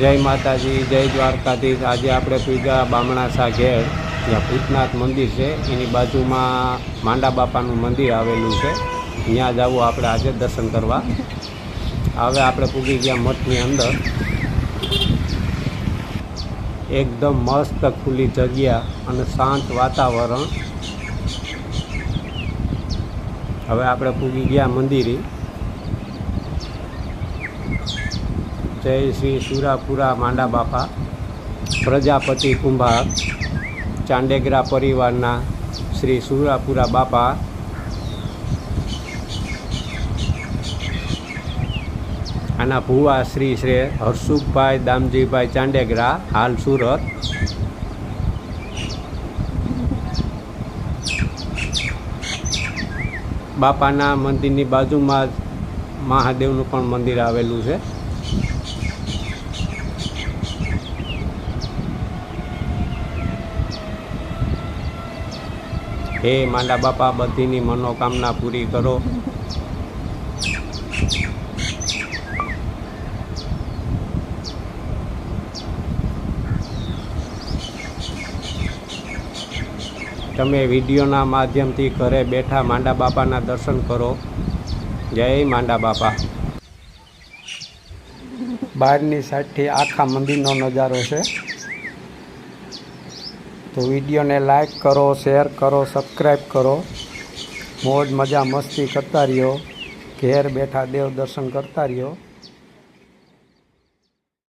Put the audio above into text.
જય માતાજી, જય દ્વારકાધીશ. આજે આપણે પૂજા બામણા શાહ ઘેર જ્યાં ભૂતનાથ મંદિર છે. એની બાજુમાં માંડા બાપાનું મંદિર આવેલું છે. ત્યાં જવું આપણે આજે દર્શન કરવા. હવે આપણે પૂગી ગયા મઠની અંદર. એકદમ મસ્ત ખુલ્લી જગ્યા અને શાંત વાતાવરણ. હવે આપણે પૂગી ગયા મંદિરે. જય શ્રી સુરાપુરા માંડા બાપા, પ્રજાપતિ કુંભાર ચાંડેગરા પરિવારના શ્રી સુરાપુરા બાપા. આના ભુવા શ્રી શ્રી હર્ષુખભાઈ દામજીભાઈ ચાંડેગરા, હાલ સુરત. બાપાના મંદિરની બાજુમાં જ મહાદેવનું પણ મંદિર આવેલું છે. હે માંડા બાપા, બધીની મનોકામના પૂરી કરો. તમે વિડીયોના માધ્યમથી ઘરે બેઠા માંડા બાપાના દર્શન કરો. જય માંડા બાપા. બહારની સાઈડથી આખા મંદિરનો નજારો છે. તો વિડીયોને લાઇક કરો, શેર કરો સબસ્ક્રાઈબ કરો. મોજ મજા મસ્તી કરતા રહ્યો. ઘેર બેઠા દેવ દર્શન કરતા રહ્યો.